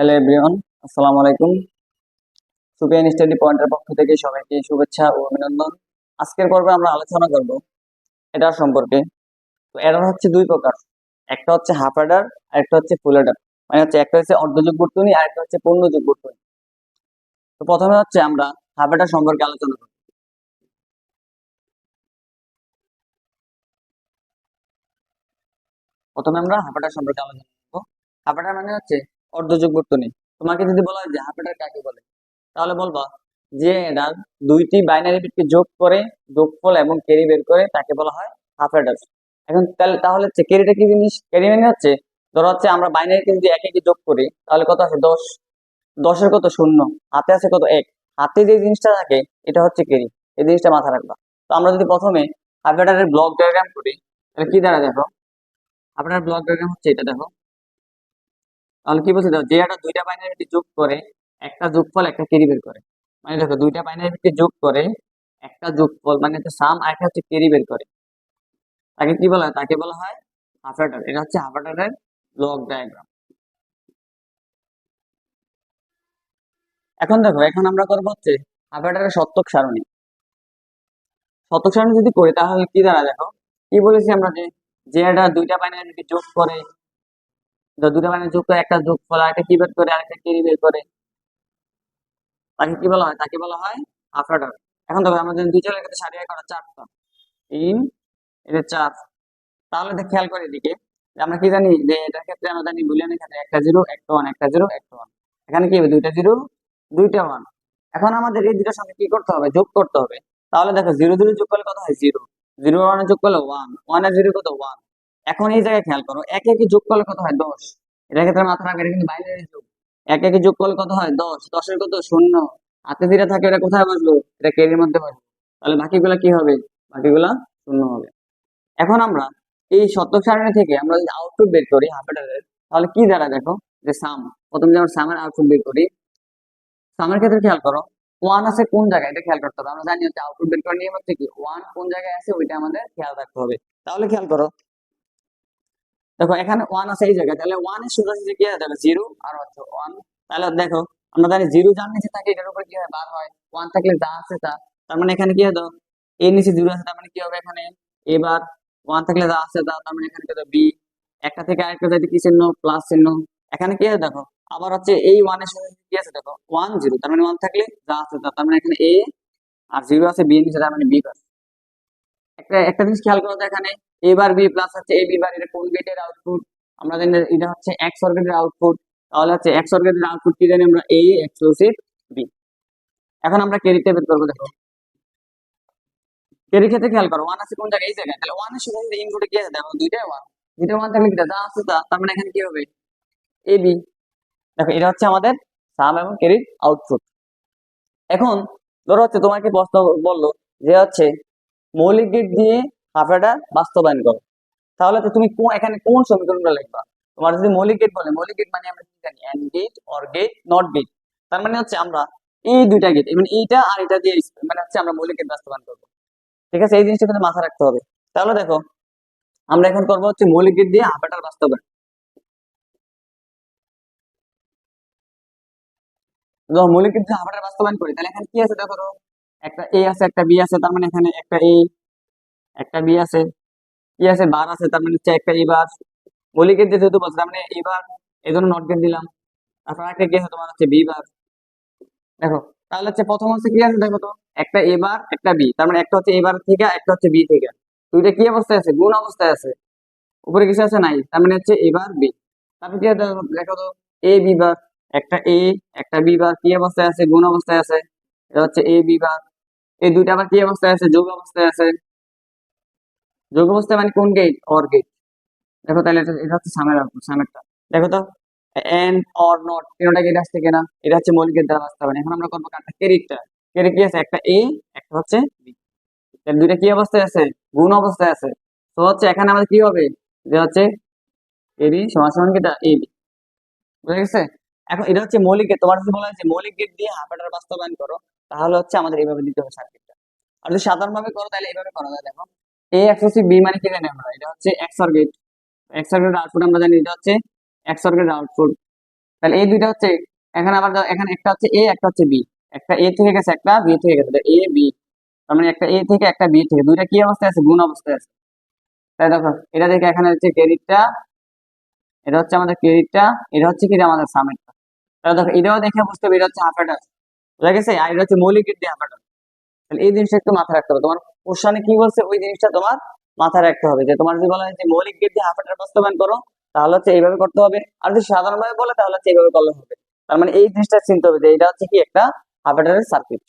Hello everyone আসসালামু আলাইকুম Sufiyan study পয়েন্টের পক্ষ থেকে সবাইকে শুভেচ্ছা ও অভিনন্দন। আজকের পর্বে আমরা আলোচনা করব এটার সম্পর্কে। তো এটার হচ্ছে দুই প্রকার। একটা হচ্ছে হাফ অ্যাডার আর একটা হচ্ছে ফুল অ্যাডার মানে হচ্ছে একটা হচ্ছে অর্ধযুগ বর্তনী আর একটা হচ্ছে পূর্ণযুগ বর্তনী। তো প্রথমে হচ্ছে আমরা হাফ অ্যাডার সম্পর্কে আলোচনা করব। প্রথমে আমরা হাফ অ্যাডার সম্পর্কে আলোচনা করব। হাফ অ্যাডার মানে হচ্ছে অর্ধযুগ বর্তনী তোমাকে যদি বলা হয় যে হাফ অ্যাডার কাকে বলে? তাহলে বলবা যে এটার দুইটি বাইনারি বিটকে যোগ করে যোগফল এবং ক্যারি বের করে তাকে বলা হয় হাফ অ্যাডার এখন তাহলে তাহলে হচ্ছে ক্যারিটা কি জিনিস? ক্যারি মানে হচ্ছে, ধরো হচ্ছে আমরা বাইনারিকে যদি একে একে যোগ করি, তাহলে কত আছে? দশ। দশের কত? শূন্য। হাতে আছে কত? এক। হাতে যে জিনিসটা থাকে, এটা হচ্ছে ক্যারি এই জিনিসটা মাথা রাখবা। তো আমরা যদি প্রথমে হাফ অ্যাডারের ব্লক ডায়াগ্রাম করি, তাহলে কি দ্বারা দেখো? আপনার ব্লক ডায়াগ্রাম হচ্ছে এটা দেখো। তাহলে কি বলছে? যে একটা দুইটা বাইনারি যোগ করে, একটা যোগফল, একটা ক্যারি বের করে। মানে দেখো, দুইটা বাইনারি যোগ করে, একটা যোগফল মানে হচ্ছে সাম আর একটা হচ্ছে ক্যারি বের করে। তাকে কি বলা হয়? তাকে বলা হয় হাফ অ্যাডার এটা হচ্ছে হাফ অ্যাডারের ব্লক ডায়াগ্রাম এখন দেখো, এখন আমরা করব হচ্ছে হাফ অ্যাডারের শতক সারণী। শতক সারণী যদি করি, তাহলে কি দাঁড়া দেখো? কি বলেছি আমরা যে যে একটা দুইটা বাইনারি যোগ করে দুটা বাইনারি যোগ একটা যোগফল আর একটা কি বের করে, আরেকটা বের করে। তাকে কি বলা হয়? তাকে বলা হয় এখন দেখো ক্ষেত্রে সারিয়ে করা চারটা এটা চার, তাহলে খেয়াল করে এদিকে আমরা কি জানি? যে এটার ক্ষেত্রে আমরা জানি বুলিয়ানের ক্ষেত্রে একটা জিরো একটা ওয়ান একটা জিরো একটা ওয়ান এখানে কি হবে? দুইটা জিরো দুইটা ওয়ান এখন আমাদের এই দুটার সঙ্গে কি করতে হবে? যোগ করতে হবে। তাহলে দেখো জিরো জিরো যোগ করলে কত হয়? জিরো জিরো ওয়ানে যোগ করলে ওয়ান ওয়ান জিরো কত? ওয়ান এখন এই জায়গায় খেয়াল করো, একে একে যোগ করলে কত হয়? দশ। এটার ক্ষেত্রে মাথা রাখবে এটা কিন্তু বাইনারি যোগ। একে একে যোগ করলে কত হয়? দশ। দশের কত? শূন্য। হাতে যেটা থাকে এটা কোথায় বসল? এটা কেরির মধ্যে বসল। তাহলে বাকিগুলা কি হবে? বাকিগুলা শূন্য হবে। এখন আমরা এই শতক সারণী থেকে আমরা যদি আউটপুট বের করি হাফ এটারের তাহলে কি দ্বারা দেখো? যে সাম প্রথমে যেমন সামের আউটপুট বের করি সামের ক্ষেত্রে খেয়াল করো ওয়ান আছে কোন জায়গায়? এটা খেয়াল করতে হবে। আমরা জানি হচ্ছে আউটপুট বের করার নিয়ম হচ্ছে কি? ওয়ান কোন জায়গায় আছে, ওইটা আমাদের খেয়াল রাখতে হবে। তাহলে খেয়াল করো দেখো, এখানে ওয়ান আছে এই জায়গায়। তাহলে ওয়ানের সোজা কি? আছে দেখো জিরো আর হচ্ছে ওয়ান তাহলে দেখো, আমরা জানি জিরো যার নিচে থাকে, এটার উপর কি হয়? বার হয়। ওয়ান থাকলে যা আছে তা। তার মানে এখানে কি হতো এ নিচে জিরো আছে, তার মানে কি হবে এখানে? এবার ওয়ান থাকলে যা আছে তা, তার মানে এখানে কি হবে? বি একটা থেকে আরেকটা যাইতে কি চিহ্ন? প্লাস চিহ্ন। এখানে কি হয় দেখো, আবার হচ্ছে এই ওয়ানের সাথে কি আছে? দেখো ওয়ান জিরো তার মানে ওয়ান থাকলে যা আছে তা। তার মানে এখানে এ আর জিরো আছে বি এর নিচে, তার মানে বি পাস একটা একটা জিনিস খেয়াল করো এখানে এ বার বি প্লাস হচ্ছে এ বি বার এটা কোন গেটের আউটপুট আমরা জানি এটা হচ্ছে এক্স অর্গেটের আউটপুট তাহলে হচ্ছে এক্স অর্গেটের আউটপুট কি জানি আমরা? এ এক্সক্লুসিভ বি এখন আমরা ক্যারিতে বের করব, দেখো। ক্যারি ক্ষেত্রে খেয়াল করো ওয়ান আছে কোন জায়গায়? এই জায়গায়। তাহলে ওয়ানের সাথে ইনপুটে কি আছে? দেখো, দুইটাই ওয়ান দুইটা ওয়ান থাকলে কিটা যা আছে তা। তার মানে এখানে কি হবে? এ বি দেখো, এটা হচ্ছে আমাদের সাম এবং ক্যারির আউটপুট এখন, ধরো হচ্ছে তোমাকে প্রশ্ন বলল যে হচ্ছে মৌলিক গেট দিয়ে হাফ অ্যাডার বাস্তবায়ন করো। তাহলে তো তুমি এখানে কোন সমীকরণটা লিখবা? তোমার যদি মৌলিক গেট বলে, মৌলিক গেট মানে আমরা কি জানি? AND gate OR gate NOT gate তার মানে হচ্ছে আমরা এই দুইটা গেট মানে এইটা আর এটা দিয়ে মানে হচ্ছে আমরা মৌলিক গেট বাস্তবায়ন করব। ঠিক আছে? এই জিনিসটা কিন্তু মাথায় রাখতে হবে। তাহলে দেখো, আমরা এখন করব হচ্ছে মৌলিক গেট দিয়ে হাফ অ্যাডার বাস্তবায়ন মৌলিক গেট দিয়ে হাফ অ্যাডার বাস্তবায়ন করি, তাহলে এখানে কি আছে দেখো? একটা এ আছে, একটা বি আছে, তার মানে এখানে একটা এ একটা বি আছে। কি আছে বার আছে, তার মানে হচ্ছে একটা এবার মৌলিকের যে যেহেতু বলছে, তার মানে এবার এই জন্য নট গেট দিলাম। তারপর একটা কি তোমার হচ্ছে বি বার দেখো, তাহলে হচ্ছে প্রথম হচ্ছে কি আছে, দেখো তো? একটা এবার একটা বি তার মানে একটা হচ্ছে এবার থেকে একটা হচ্ছে বি থেকে। দুইটা কি অবস্থায় আছে? গুণ অবস্থায় আছে। উপরে কিছু আছে? নাই। তার মানে হচ্ছে এবার বি তারপর কি দেখো তো? এ বি বার একটা এ একটা বি বার কি অবস্থায় আছে? গুণ অবস্থায় আছে। এটা হচ্ছে এ বি বার এই দুইটা আবার কি অবস্থায় আছে? যোগ অবস্থায় আছে। যোগ অবস্থায় মানে কোন গেট অর গেট দেখো তাহলে এটা এটা হচ্ছে সামের, সামেরটা। দেখো তো এন্ড অর নট তিনটা গেট আসছে কিনা? এটা হচ্ছে মৌলিক গেট দ্বারা বাস্তবায়ন। এখন আমরা করব কারটা ক্যারিটটা। ক্যারি কি আছে? একটা এ একটা হচ্ছে বি তাহলে দুইটা কি অবস্থায় আছে? গুণ অবস্থায় আছে। তো হচ্ছে এখানে আমাদের কি হবে? যে হচ্ছে এ বি সমান সমান কিটা এ বি বুঝা গেছে? এখন এটা হচ্ছে মৌলিক গেট তোমার যদি বলা হয় যে মৌলিক গেট দিয়ে হাফ বাস্তবায়ন করো। তাহলে হচ্ছে আমাদের এইভাবে দিতে হবে সার্কিটটা আর যদি সাধারণ ভাবে করো, তাহলে এইভাবে করা যায়। দেখো এ এক্সোসি বি মানে কি জানি আমরা? এটা হচ্ছে X or gate X or gate output আমরা জানি, এটা হচ্ছে এক্স অর গেট আউটপুট তাহলে এই দুইটা হচ্ছে, এখানে আবার এখানে একটা হচ্ছে এ একটা হচ্ছে বি একটা এ থেকে গেছে, একটা বি থেকে গেছে এ বি তার মানে একটা এ থেকে একটা বি থেকে, দুইটা কি অবস্থায় আছে? গুণ অবস্থায় আছে। তাই দেখো, এটা থেকে এখানে হচ্ছে ক্রেডিটটা, এটা হচ্ছে আমাদের ক্রেডিটটা, এটা হচ্ছে কি আমাদের সামেটটা তাহলে দেখো, এটাও দেখে বুঝতে হবে, এটা হচ্ছে হাফ অ্যাডার মৌলিক এই জিনিসটা একটু মাথায় রাখতে হবে। তোমার তোমার মাথায় রাখতে হবে। যে তোমার মৌলিক দিয়ে এইভাবে করতে হবে। আর যদি বলে, তাহলে এইভাবে করলে হবে। তার মানে এই জিনিসটা চিনতে হবে যে এটা হচ্ছে কি একটা হাফ অ্যাডারের সার্কিট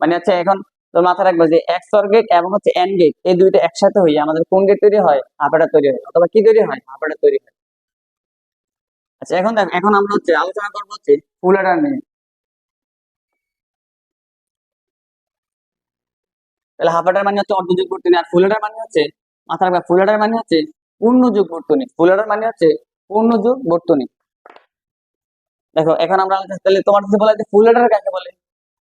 মানে হচ্ছে এখন তোর মাথায় রাখবে যে এক্স গেট এবং হচ্ছে এন গেট এই দুইটা একসাথে হয়ে আমাদের কোন গেট তৈরি হয়? হাফ অ্যাডার তৈরি হয়। অথবা কি তৈরি হয়? হাফ তৈরি হয়। আচ্ছা এখন দেখ, এখন আমরা হচ্ছে আলোচনা করব হচ্ছে ফুল অ্যাডার নিয়ে তাহলে হাফ অ্যাডার মানে হচ্ছে অর্ধযুগ বর্তনী আর ফুল অ্যাডার মানে হচ্ছে মাথা রাখবে ফুল অ্যাডার মানে হচ্ছে পূর্ণ যুগ বর্তনী ফুল অ্যাডার মানে হচ্ছে পূর্ণ যুগ বর্তনী দেখো, এখন আমরা তাহলে তোমার যদি বলা যে ফুল অ্যাডার কাকে বলে?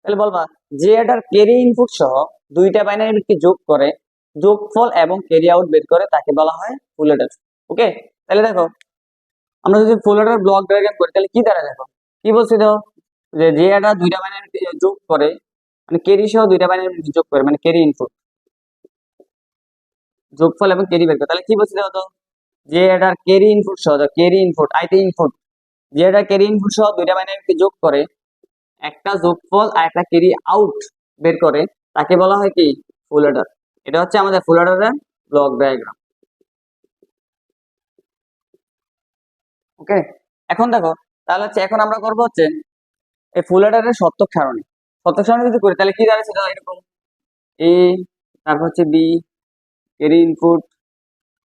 তাহলে বলবা, যে অ্যাডার ক্যারি ইনপুট সহ দুইটা বাইনারি বিটকে যোগ করে, যোগফল এবং ক্যারি আউট বের করে তাকে বলা হয় ফুল অ্যাডার ওকে তাহলে দেখো, আমরা যদি ফুল অ্যাডার ব্লক ডায়াগ্রাম করি, তাহলে কি দাঁড়ায় দেখো? কি বলছি দেখো? যে যে অ্যাডার দুইটা বাইনারি যোগ করে মানে ক্যারি সহ দুইটা বাইনারি যোগ করে মানে ক্যারি ইনপুট যোগফল এবং ক্যারি বের করে। তাহলে কি বলছি দেখো তো? যে এটার ক্যারি ইনপুট সহ ক্যারি ইনপুট আইটি ইনপুট যে এটা ক্যারি ইনপুট সহ দুইটা বাইনারিকে যোগ করে, একটা যোগফল আর একটা ক্যারি আউট বের করে, তাকে বলা হয় কি? ফুল অর্ডার এটা হচ্ছে আমাদের ফুল অর্ডারের ব্লক ডায়াগ্রাম ওকে এখন দেখো, তাহলে হচ্ছে এখন আমরা করব হচ্ছে এই ফুল অর্ডারের সত্যক সারণী সারণী যদি করি, তাহলে কি দাঁড়াচ্ছে সেটা এরকম? এ তারপর হচ্ছে বি ক্যারি ইনপুট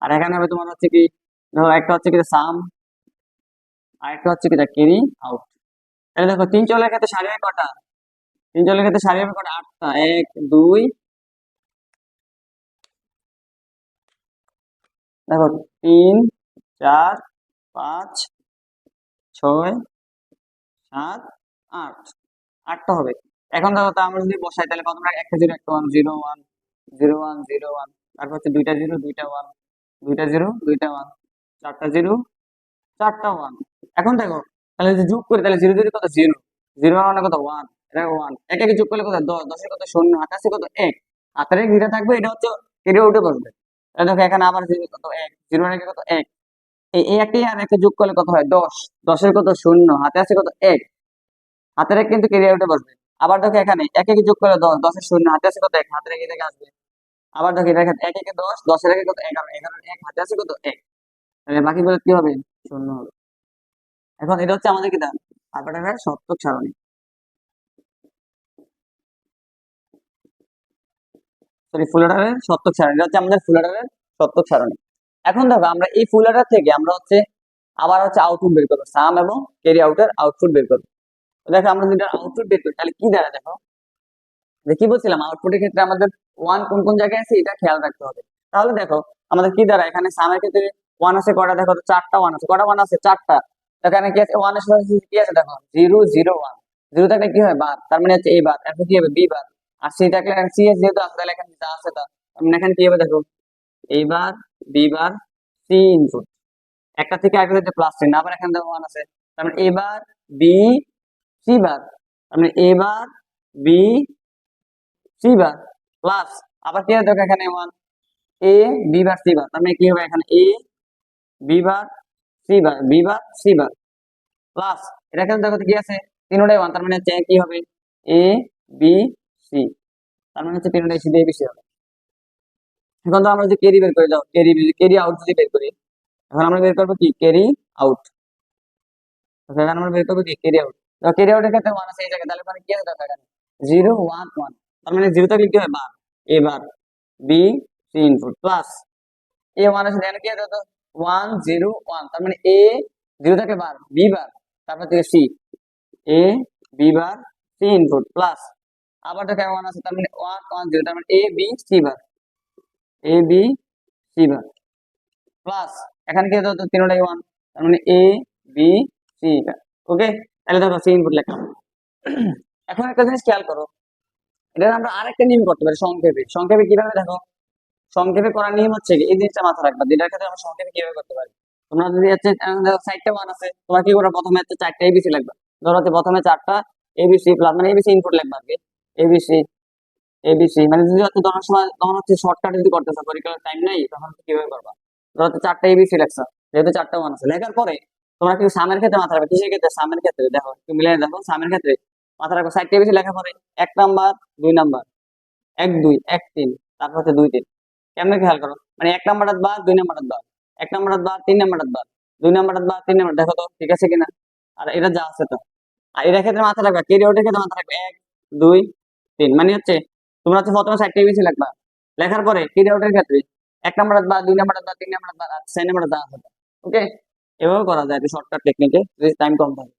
আর এখানে হবে তোমার হচ্ছে কি, ধরো একটা হচ্ছে কি সাম আর একটা হচ্ছে কি ক্যারি আউট তাহলে দেখো, তিন চলের ক্ষেত্রে সারি হবে কটা? তিন চলের ক্ষেত্রে সারি হবে কটা? আটটা। এক, দুই। দেখো, তিন, চার, পাঁচ, ছয়, সাত, আট। আটটা হবে। এখন তা আমরা যদি বসাই, তাহলে কত একটা জিরো একটা one, zero one zero one zero one. তারপর হচ্ছে দুইটা জিরো, দুইটা ওয়ান, দুইটা জিরো, দুইটা ওয়ান, চারটা জিরো, চারটা ওয়ান। এখন দেখো, তাহলে যদি যোগ করি, তাহলে জিরো জিরো কত? জিরো। জিরো মানে কত? ওয়ান। এটা ওয়ান। একে যোগ করলে কত? দশ। দশের কত? শূন্য। আকাশে কত? এক। হাতের এক যেটা থাকবে, এটা হচ্ছে কেটে উঠে বসবে। দেখো, এখানে আবার জিরো কত? এক। জিরো রেখে কত? এক। এই একটি আর একে যোগ করলে কত হয়? দশ। দশের কত? শূন্য। হাতে আছে কত? এক। হাতের এক কিন্তু কেরিয়ার উঠে বসবে। আবার দেখো এখানে এক একে যোগ করলে দশ, দশের শূন্য, হাতে আছে কত এক, হাতের এক থেকে আসবে। আবার দেখো এটা এক একে দশ, দশের একে কত এগারো এগারো এক, হাতে আছে কত এক। তাহলে বাকিগুলো কি হবে? শূন্য হবে। এখন এটা হচ্ছে আমাদের কি দাম? আপাটার সত্যক সারণী। এখন আমরা এই ফুলাটার থেকে আমরা হচ্ছে আবার হচ্ছে আউটপুট বের করব। সাম এবং ক্যারি আউটের আউটপুট বের করব। দেখো, আমরা যদি আউটপুট বের করি তাহলে কি দাঁড়ায় দেখো? কি বলছিলাম আউটপুটের ক্ষেত্রে আমাদের ওয়ান কোন কোন জায়গায় আছে, এটা খেয়াল রাখতে হবে। তাহলে দেখো, আমাদের কি দাঁড়ায় এখানে সামের ক্ষেত্রে ওয়ান আছে, কটা? দেখো, চারটা ওয়ান আছে। কটা ওয়ান আছে? চারটা। এখানে কি আছে? ওয়ান কি আছে? দেখো জিরো জিরো ওয়ান জিরো থাকলে কি হয়? বার তার মানে হচ্ছে এই বার এরপর কি হবে? বি বার আর সি থাকলে সি এস যেহেতু আছে, তাহলে এখানে যা আছে তা। তার মানে এখানে কি হবে? দেখো এই বার বি বার সি ইনপুট একটা থেকে আরেকটা প্লাস চিহ্ন। আবার এখানে দেখো ওয়ান আছে। তার মানে A bar B C bar মানে A bar B C bar plus আবার কি হবে এখানে one A B bar C bar মানে কি হবে এখানে A B bar C bar B bar C bar plus এটা কিন্তু দেখো কি আছে? তিনটাই ওয়ান তার মানে হচ্ছে কি হবে? এ বি সি তার মানে হচ্ছে তিনটাই সি দিয়ে বেশি হবে। এখন তো আমরা যদি ক্যারি বের করে যাও ক্যারি ক্যারি আউট যদি বের করি, এখন আমরা বের করব কি? ক্যারি আউট এখন আমরা বের করব কি? ক্যারি আউট ক্যারি আউটের ক্ষেত্রে ওয়ান আছে, এই জায়গায় তাহলে মানে কি আছে দেখো এখানে জিরো ওয়ান ওয়ান তার মানে জিরো থাকলে কি হয় bar. A bar. B C input plus A one আছে এখানে কি আছে ওয়ান জিরো ওয়ান তার মানে এ জিরো থেকে বার বি বার। তারপর থেকে C A B bar C input plus আবার দেখো ওয়ান আছে, তার মানে ওয়ান ওয়ান জিরো তার মানে A B C bar. A B C bar. Plus এখানে কি হতো তিনটাই ওয়ান তার মানে এ বি সি ওকে তাহলে দেখো সি ইনপুট লেখা। এখন একটা জিনিস খেয়াল করো, এটা আমরা আরেকটা নিয়ম করতে পারি সংক্ষেপে। সংক্ষেপে কীভাবে দেখো? সংক্ষেপে করার নিয়ম হচ্ছে এই জিনিসটা মাথা রাখবা যেটার ক্ষেত্রে আমরা সংক্ষেপে কীভাবে করতে পারি? তোমরা যদি হচ্ছে চারটা মান আছে, তোমার কি করে প্রথমে হচ্ছে চারটা এবিসি লাগবে ধরো হচ্ছে প্রথমে চারটা এবিসি প্লাস মানে এবিসি ইনপুট লাগবে আর কি। এবিসি এবিসি মানে যদি হচ্ছে ধরার সময় তখন হচ্ছে শর্টকাট যদি করতেছো, পরীক্ষার টাইম নেই, তখন কীভাবে করবা? ধরো চারটা এবিসি লেখছো, যেহেতু চারটা মান আছে, লেখার পরে তোমরা কিন্তু সামের ক্ষেত্রে মাথা রাখবে কিসের ক্ষেত্রে সামের ক্ষেত্রে দেখো একটু মিলিয়ে দেখো সামের ক্ষেত্রে মাথা রাখো চারটা এবিসি লেখার পরে এক নাম্বার দুই নাম্বার এক দুই এক তিন তারপর হচ্ছে দুই তিন কেমনে খেয়াল করো মানে এক নাম্বারটা বাদ দুই নাম্বারটা বাদ এক নাম্বারটা বাদ তিন নাম্বারটা বাদ দুই নাম্বারটা বাদ তিন নাম্বার দেখো তো ঠিক আছে কিনা আর এটা যা আছে তো আর এটার ক্ষেত্রে মাথা রাখবা কেরিয়ারের ক্ষেত্রে মাথা রাখবে এক দুই তিন মানে হচ্ছে তোমরা হচ্ছে প্রথমে চারটে বেশি লাগবা লেখার পরে কেরিয়ারের ক্ষেত্রে এক নাম্বার বা দুই নাম্বার বা তিন নাম্বার বা ছয় নাম্বার যা আছে ওকে এভাবে করা যায় শর্টকাট টেকনিকে টাইম কম থাকে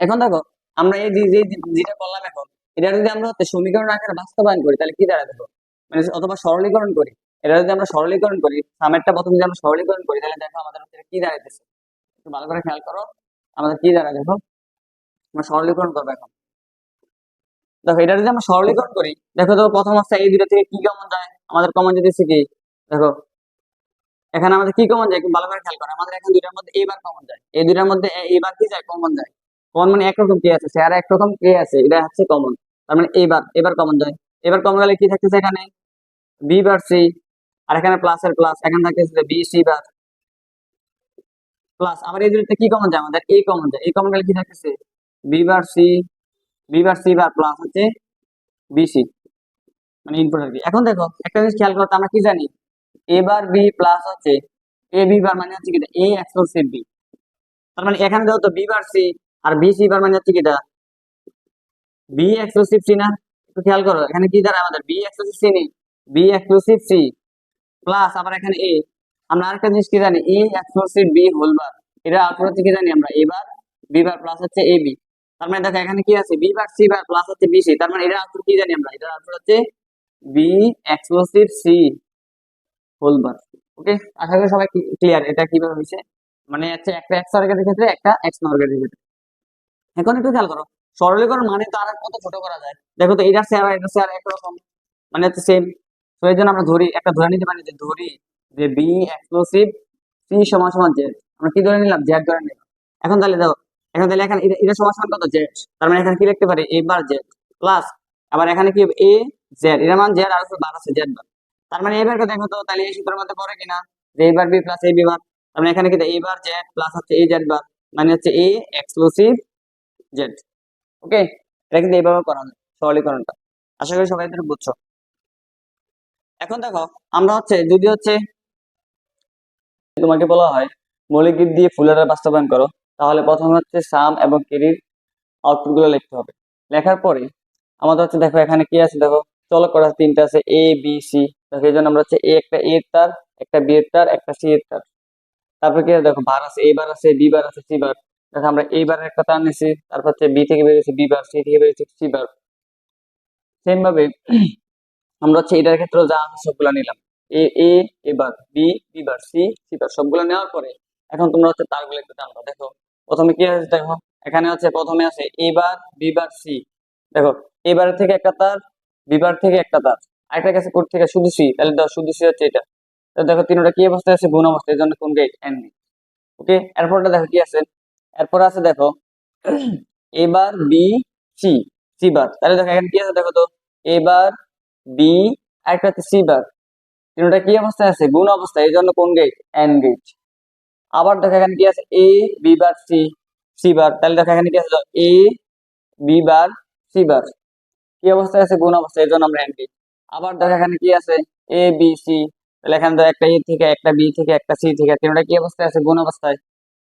এখন দেখো, আমরা এই যে যেটা করলাম এখন, এটা যদি আমরা সমীকরণ আকারে বাস্তবায়ন করি, তাহলে কি দাঁড়ায় দেখো? মানে অথবা সরলীকরণ করি। এটা যদি আমরা সরলীকরণ করি সামেরটা প্রথম যদি আমরা সরলীকরণ করি, তাহলে দেখো আমাদের হচ্ছে কি দাঁড়াইতেছে। একটু ভালো করে খেয়াল করো, আমাদের কি দাঁড়ায় দেখো? আমরা সরলীকরণ করব এখন। দেখো, এটা যদি আমরা সরলীকরণ করি, দেখো তো প্রথম অবস্থায় এই দুটো থেকে কি কমন যায়? আমাদের কমন যেতেছে কি? দেখো এখানে আমাদের কি কমন যায়? ভালো করে খেয়াল করো আমাদের এখানে দুইটার মধ্যে এবার কমন যায়। এই দুইটার মধ্যে এবার কি যায়? কমন যায়। কমন মানে একরকম কে আছে। আর একরকম কে আছে। এটা হচ্ছে কমন তার মানে এবার এবার কমন যায়। এবার কমন গেলে কি থাকতেছে এখানে? বি বার সি আর এখানে প্লাস এর প্লাস এখানে থাকতেছে বি সি বার প্লাস আবার এই দুটোতে কি কমন যায়? আমাদের এ কমন যায়। এ কমন গেলে কি থাকতেছে? B bar C B bar C bar plus হচ্ছে বিসি মানে ইনপুট আর কি। এখন দেখো, একটা জিনিস খেয়াল করতে আমরা কি জানি? এ বার বি প্লাস হচ্ছে এ বি বার মানে হচ্ছে কিটা এ এক্সক্লুসিভ বি তার মানে এখানে তো বি বার সি আর বি বার মানে হচ্ছে কিটা বি এক্সক্লুসিভ সি না? একটু খেয়াল করো, এখানে কি দ্বারা আমাদের? বি এক্সক্লুসিভ সি নেই। বি এক্সক্লুসিভ সি প্লাস আবার এখানে এ আমরা আরেকটা জিনিস কি জানি? A exclusive B whole bar এটা আউটপুট হচ্ছে কি জানি আমরা? এ বার বি বার প্লাস হচ্ছে এ বি তার মানে দেখো এখানে কি আছে? B bar C bar plus হচ্ছে বি সি তার মানে এটা আউটপুট কি জানি আমরা? এটা আউটপুট হচ্ছে B exclusive C whole bar okay আশা করি সবাই ক্লিয়ার এটা কীভাবে হয়েছে? মানে হচ্ছে একটা এক্স অর্গের ক্ষেত্রে একটা এক্স অর্গের ক্ষেত্রে। এখন একটু খেয়াল করো, সরলীকরণ মানে তো আর কত ছোট করা যায়? দেখো তো, এটা শেয়ার এটা শেয়ার একরকম মানে হচ্ছে সেম তো এই জন্য আমরা ধরি, একটা ধরে নিতে পারি যে ধরি যে বি এক্সক্লুসিভ সি সমান সমান জেড আমরা কি ধরে নিলাম? জেড ধরে নিলাম। এখন তাহলে দেখো, এখন তাহলে এখানে, এটা- সমান সমান কত? জেড তার মানে এখানে কি লিখতে পারি? এ বার জেড প্লাস আবার এখানে কি এ জেড এর মান জেড আর বার আছে জেড বার তার মানে এবারকে দেখো তো তাহলে এই সূত্রের মধ্যে পড়ে কিনা? যে A bar B plus A B bar তার মানে এখানে কি এ বার জেড প্লাস হচ্ছে এ জেড বার মানে হচ্ছে এ এক্সক্লুসিভ জেড ওকে এটা কিন্তু এইভাবে করা যায় সরলীকরণটা। আশা করি সবাই এটা বুঝছ। এখন দেখো, আমরা হচ্ছে, যদি হচ্ছে তোমাকে বলা হয়, মৌলিক গীত দিয়ে ফুলের বাস্তবায়ন করো, তাহলে প্রথমে হচ্ছে সাম এবং কেরির আউটপুটগুলো লিখতে হবে। লেখার পরে, আমাদের হচ্ছে দেখো এখানে কি আছে দেখো? চলক করা তিনটা আছে এ বি সি দেখো, এই জন্য আমরা হচ্ছে এ একটা এ তার, একটা বি এর তার, একটা সি এর তার। তারপর কি দেখো, বার আছে এ বার আছে বি বার আছে সি বার। দেখো, আমরা এই বারের একটা তার নিছি তারপর হচ্ছে বি থেকে বেরিয়েছে বি বার সি থেকে বেরিয়েছে সি বার। সেম ভাবে আমরা হচ্ছে এটার ক্ষেত্রে যা আছে সবগুলো নিলাম। এ এ এবার B B bar C C bar, সবগুলো নেওয়ার পরে এখন তোমরা হচ্ছে তারগুলো একটু টানবা দেখো, প্রথমে কি আছে, দেখো, এখানে হচ্ছে প্রথমে আছে এবার বি বার সি দেখো এবার থেকে একটা তার বিবার থেকে একটা তার আরেকটা গেছে কোড থেকে শুধু সি, তাহলে দাও শুধু হচ্ছে এটা। দেখো, তিনটা কি অবস্থায় আছে? গুণ অবস্থায়, এই জন্য কোন গেট এন ওকে এরপরটা দেখো কি আছে? এরপর আছে দেখো, এবার বি সি সি বার তাহলে দেখো, এখানে কি আছে? দেখো তো এবার বি আরেকটা হচ্ছে সি বার তিনটা কি অবস্থায় আছে? গুণ অবস্থায়, এই জন্য কোন গেট এন গেট আবার দেখো, এখানে কি আছে? A B bar C C bar তাহলে দেখো, এখানে কি আছে? এ বি বার সি বার কি অবস্থায় আছে গুণ অবস্থায়, এই জন্য আমরা এন গেট আবার দেখো এখানে কি আছে? এ বি সি তাহলে এখানে তো একটা এ থেকে একটা বি থেকে একটা সি থেকে তিনটা কি অবস্থায় আছে? গুণ অবস্থায়।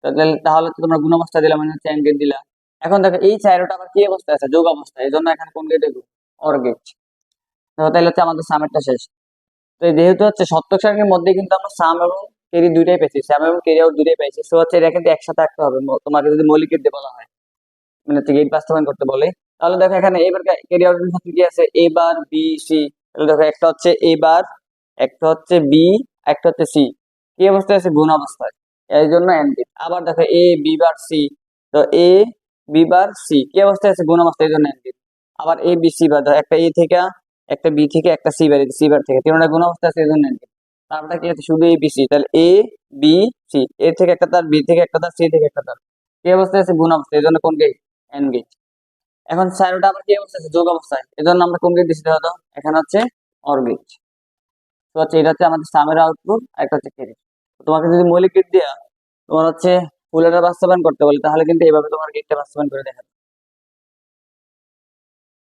তাহলে তাহলে তো তোমরা গুণ অবস্থা দিলা মানে হচ্ছে এন গেট দিলা। এখন দেখো, এই চারোটা আবার কি অবস্থায় আছে? যোগ অবস্থায়। এই জন্য এখানে কোন গেটে অর গেট দেখো, তাহলে হচ্ছে আমাদের সামেরটা শেষ। তো যেহেতু হচ্ছে সত্যক সারণীর মধ্যে কিন্তু আমরা সাম এবং কেরি দুইটাই পেয়েছি। সাম এবং কেরি আউট দুইটাই পেয়েছি। সো হচ্ছে এটা কিন্তু একসাথে রাখতে হবে। তোমাকে যদি মৌলিক দিয়ে বলা হয়। মানে হচ্ছে গেট বাস্তবায়ন করতে বলে। তাহলে দেখো এখানে এবার আউটের ক্ষেত্রে কি আছে? এ বার বি সি তাহলে দেখো একটা হচ্ছে এ বার একটা হচ্ছে বি একটা হচ্ছে সি কি অবস্থায় আছে? গুণ অবস্থায়। এই জন্য এন আবার দেখো এ বি বার সি তো এ বি বার সি কি অবস্থায় আছে? গুণ অবস্থায় এই জন্য এন আবার এ বি সি বার দেখো একটা এ থেকে, একটা বি থেকে, একটা সি বার সি বার থেকে। তিনটা গুণ অবস্থা আছে এই জন্য এন গেট তারটা কি আছে? শুধু এ বি সি তাহলে এ বি সি এ থেকে একটা তার বি থেকে একটা তার সি থেকে একটা তার। কি অবস্থায় আছে? গুণ অবস্থায়। এই জন্য কোন গেট এন এখন স্যারোটা আবার কি অবস্থা আছে যোগ অবস্থায় এই জন্য আমরা কোন গেট দিচ্ছি ধরো এখানে হচ্ছে অর গেট তো হচ্ছে এটা হচ্ছে আমাদের সামের আউটপুট আর একটা হচ্ছে ক্যারি তোমাকে যদি মৌলিক গেট দেওয়া তোমার হচ্ছে ফুলের বাস্তবায়ন করতে বলে, তাহলে কিন্তু এইভাবে তোমার গেটটা বাস্তবায়ন করে দেখাবে।